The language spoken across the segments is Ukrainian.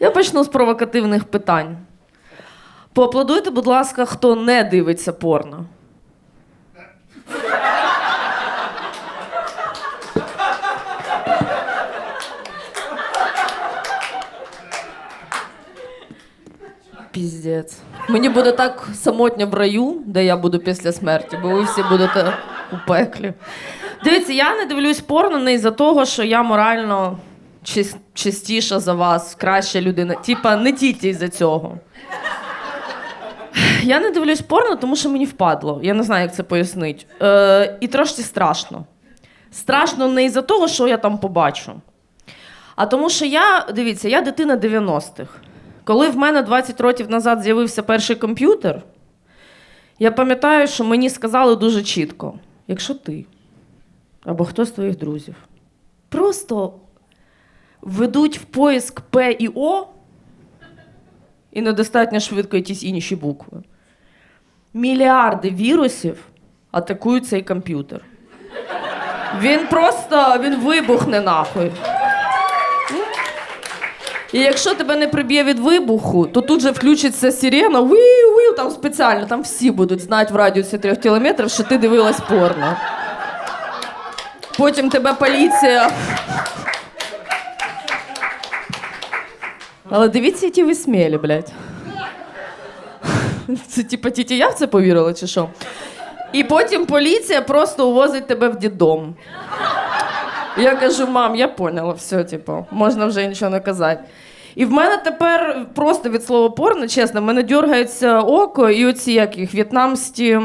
Я почну з провокативних питань. Поаплодуйте, будь ласка, хто не дивиться порно. Піздець. Мені буде так самотньо в раю, де я буду після смерті, бо ви всі будете у пеклі. Дивіться, я не дивлюсь порно не із-за того, що я морально чис- чистіша за вас, краща людина. Типа, не тільки із-за цього. Я не дивлюсь порно, тому що мені впадло. Я не знаю, як це пояснити. Е, і трошки страшно. Страшно не із-за того, що я там побачу. А тому, що я, дивіться, я дитина 90-х. Коли в мене 20 років назад з'явився перший комп'ютер, я пам'ятаю, що мені сказали дуже чітко: якщо ти або хтось з твоїх друзів просто введуть в поиск П і О і недостатньо швидко якісь інші букви, мільярди вірусів атакують цей комп'ютер. Він просто він вибухне нахуй. І якщо тебе не приб'є від вибуху, то тут же включиться сирена, виу, виу, там спеціально, там всі будуть знати в радіусі трьох кілометрів, що ти дивилась порно. Потім тебе поліція. Але дивіться, які ви смілі, блядь. Це типа тіті я в це повірила, чи що? І потім поліція просто увозить тебе в дідом. Я кажу, мам, я поняла, все, типу, можна вже нічого не казати. І в мене тепер просто від слова порно, чесно, в мене дергається око і оці як їх в'єтнамські.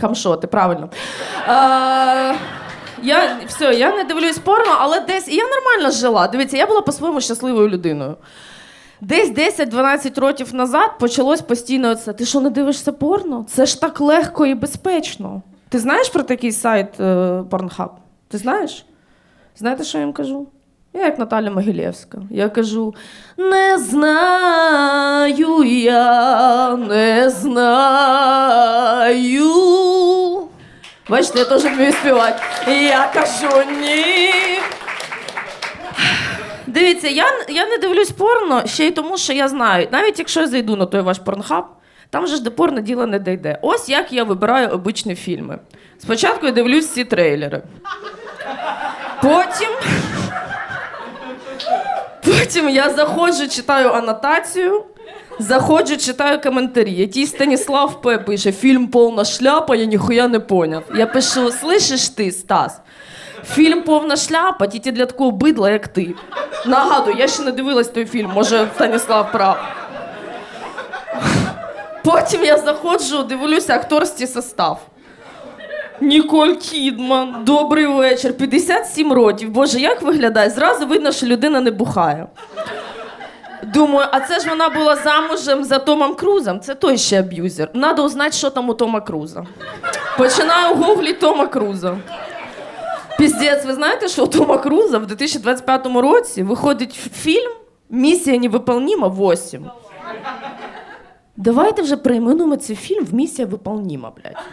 Камшоти, правильно. Е, я, все, я не дивлюсь порно, але десь. І я нормально жила. Дивіться, я була по-своєму щасливою людиною. Десь 10-12 років назад почалось постійно це. Ти що не дивишся порно? Це ж так легко і безпечно. Ти знаєш про такий сайт е, Pornhub? Ти знаєш? Знаєте, що я їм кажу? Я як Наталя Могилєвська. Я кажу: не знаю я, не знаю. Бачите, я теж вмію співати. Я кажу ні. Дивіться, я, я не дивлюсь порно ще й тому, що я знаю, навіть якщо я зайду на той ваш порнхаб, там же ж до порно діло не дійде. Ось як я вибираю обичні фільми. Спочатку я дивлюсь всі трейлери. Потім. Потім я заходжу, читаю анотацію, заходжу, читаю коментарі. Який Станіслав П. пише: фільм повна шляпа, я ніхуя не поняв. Я пишу: слышиш ти, Стас? Фільм повна шляпа, тільки для такого бидла, як ти. Нагадую, я ще не дивилась той фільм, може Станіслав прав. Потім я заходжу, дивлюся акторський состав. Ніколь Кідман, добрий вечір, 57 років. Боже, як виглядає? Зразу видно, що людина не бухає. Думаю, а це ж вона була замужем за Томом Крузом. Це той ще аб'юзер. Надо узнати, що там у Тома Круза. Починаю гуглити Тома Круза. Піздець, ви знаєте, що у Тома Круза в 2025 році виходить фільм Місія невиполнима 8. Давайте вже перейменуємо цей фільм в Місія виполнима, блядь.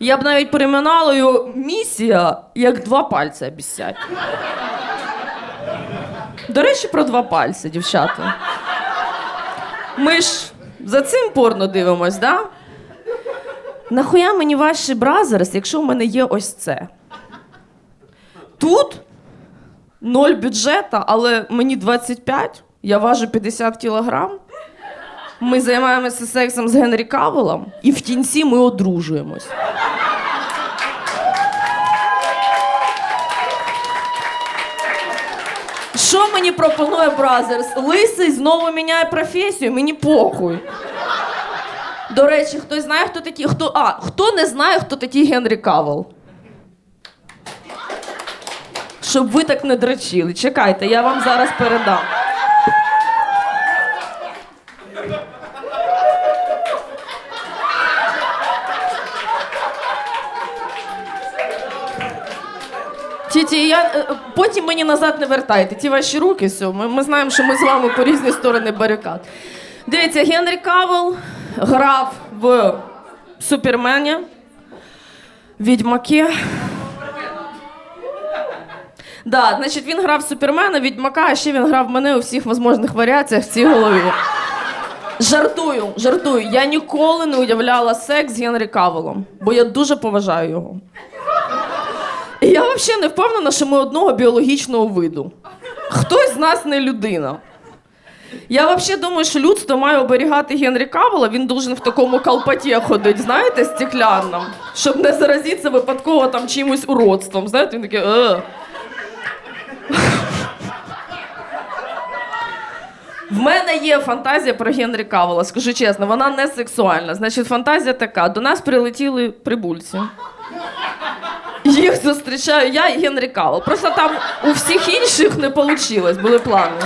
Я б навіть перейменувала його місія як два пальці обіцять. До речі, про два пальці, дівчата. Ми ж за цим порно дивимось, да? Нахуя мені ваші бразерс, якщо в мене є ось це? Тут ноль бюджета, але мені 25, я важу 50 кілограм. Ми займаємося сексом з Генрі Кавелом, і в кінці ми одружуємось. Що мені пропонує Бразерс? Лисий знову міняє професію, мені похуй. До речі, хтось знає, хто такі. Хто, а, хто не знає, хто такий Генрі Кавел? Щоб ви так не дрочили. Чекайте, я вам зараз передам. Тіті, я е, потім мені назад не вертайте. Ті ваші руки, все. Ми, ми знаємо, що ми з вами по різні сторони барикад. Дивіться, Генрі Кавел грав в Супермені, Відьмаки. Да, значить, він грав Супермена, Відьмака, а ще він грав мене у всіх можливих варіаціях в цій голові. Жартую, жартую. Я ніколи не уявляла секс з Генрі Кавелом, бо я дуже поважаю його. Я взагалі не впевнена, що ми одного біологічного виду. Хтось з нас не людина. Я взагалі думаю, що людство має оберігати Генрі Кавела, він должен в такому колпаті ходити, знаєте, стеклянному, щоб не заразитися випадково там чимось уродством. Знаєте, він такий. Е. В мене є фантазія про Генрі Кавела, скажу чесно, вона не сексуальна. Значить, фантазія така: до нас прилетіли прибульці. Їх зустрічаю я і Генрі Кавел. Просто там у всіх інших не вийшло, були плани.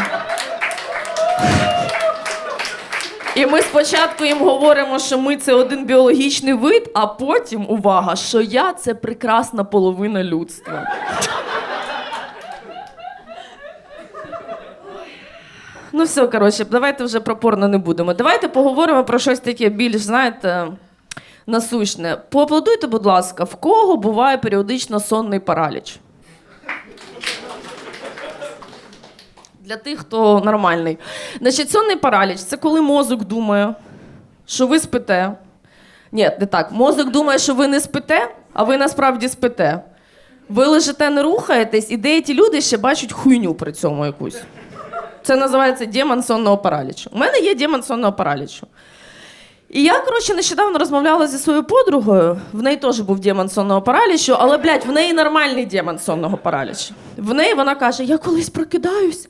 І ми спочатку їм говоримо, що ми це один біологічний вид, а потім увага, що я це прекрасна половина людства. Ну, все, коротше, давайте вже про порно не будемо. Давайте поговоримо про щось таке більш, знаєте, насущне. Поаплодуйте, будь ласка, в кого буває періодично сонний параліч? Для тих, хто нормальний. Значить, сонний параліч це коли мозок думає, що ви спите. Ні, не так. Мозок думає, що ви не спите, а ви насправді спите. Ви лежите, не рухаєтесь, і деякі люди ще бачать хуйню при цьому якусь. Це називається демон сонного паралічу. У мене є демон сонного паралічу. І я, коротше, нещодавно розмовляла зі своєю подругою. В неї теж був демон сонного паралічу, але, блядь, в неї нормальний демон сонного паралічу. В неї вона каже: я колись прокидаюсь,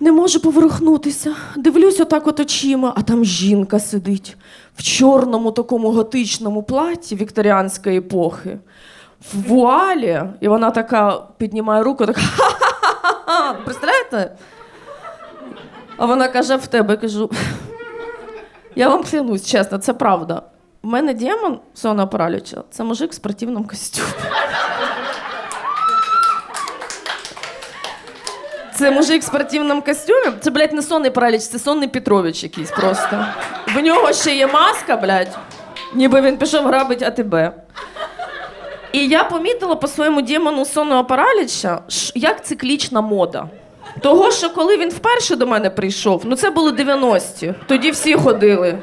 не можу поворухнутися. Дивлюсь отак от очима, а там жінка сидить в чорному такому готичному платі вікторіанської епохи, в вуалі, і вона така піднімає руку, така ха-ха-ха. Представляєте? А вона каже: в тебе кажу. Я вам клянусь, чесно, це правда. У мене демон сонного параліча це мужик в спортивному костюмі. Це мужик в спортивному костюмі. Це, блядь, не сонний параліч, це сонний Петрович якийсь просто. В нього ще є маска, блядь, ніби він пішов грабить АТБ. І я помітила по своєму демону сонного параліча, як циклічна мода. Того, що коли він вперше до мене прийшов, ну це були 90-ті, тоді всі ходили.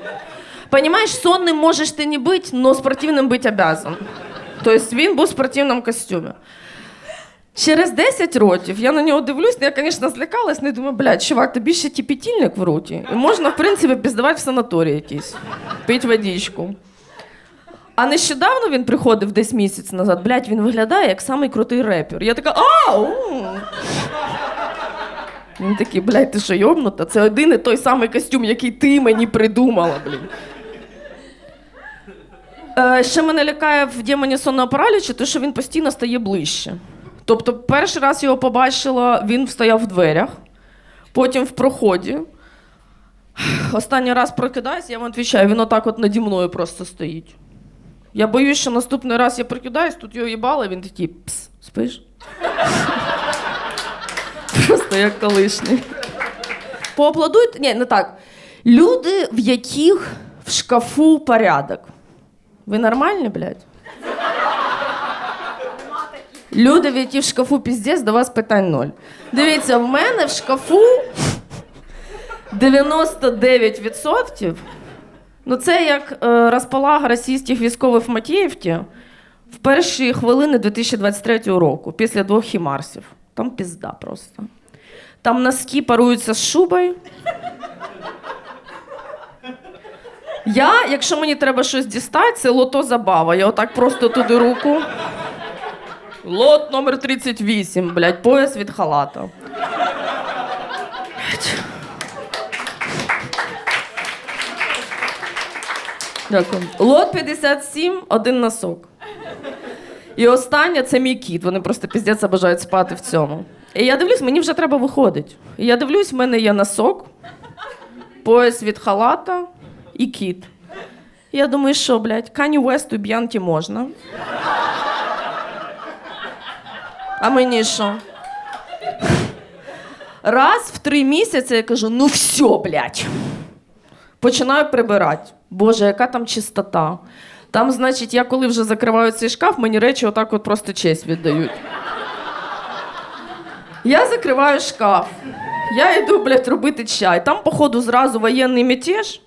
Понімаєш, сонним можеш ти не бути, але спортивним бути обязан. Тобто він був в спортивному костюмі. Через 10 років я на нього дивлюсь, я, звісно, злякалась, не думаю, блядь, чувак, тобі ще тіпітільник в роті. І можна, в принципі, піздавати в санаторії якийсь, пити водичку. А нещодавно він приходив десь місяць назад, блядь, він виглядає як самий крутий репер. Я така, ау! Він такий, блядь, ти що йобнута? Це один і той самий костюм, який ти мені придумала, блін. Е, ще мене лякає в демоні сонного паралічу, те, що він постійно стає ближче. Тобто, перший раз його побачила, він стояв в дверях, потім в проході. Останній раз прокидаюсь, я вам відповідаю, він отак от наді мною просто стоїть. Я боюсь, що наступний раз я прокидаюсь, тут його їбало, він такий пс, спиш? Просто як колишній. Поаплодуйте. Ні, не так. Люди, в яких в шкафу порядок. Ви нормальні, блядь? Люди, в яких в шкафу піздець, до вас питань ноль. Дивіться, в мене в шкафу 99%. Ну, це як е, розполага російських військових в Матіївці в перші хвилини 2023 року, після двох хімарсів. Там пізда просто. Там носки паруються з шубою. Я, якщо мені треба щось дістати, це лото забава. Я отак просто туди руку. Лот номер 38, блядь, пояс від халата. Дякую. Лот 57, один носок. І останнє це мій кіт. Вони просто піздець бажають спати в цьому. І я дивлюсь, мені вже треба виходити. І я дивлюсь, в мене є носок, пояс від халата і кіт. І я думаю, що, блядь, Кані і Б'янкі можна. А мені що? Раз в три місяці я кажу: ну все, блядь. Починаю прибирати. Боже, яка там чистота. Там, значить, я коли вже закриваю цей шкаф, мені речі отак от просто честь віддають. Я закриваю шкаф. Я йду, блядь, робити чай. Там, походу, зразу воєнний мятеж.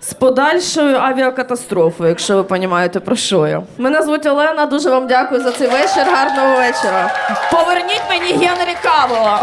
З подальшою авіакатастрофою, якщо ви розумієте, про що я. Мене звуть Олена, дуже вам дякую за цей вечір. Гарного вечора. Поверніть мені Генрі Кавола.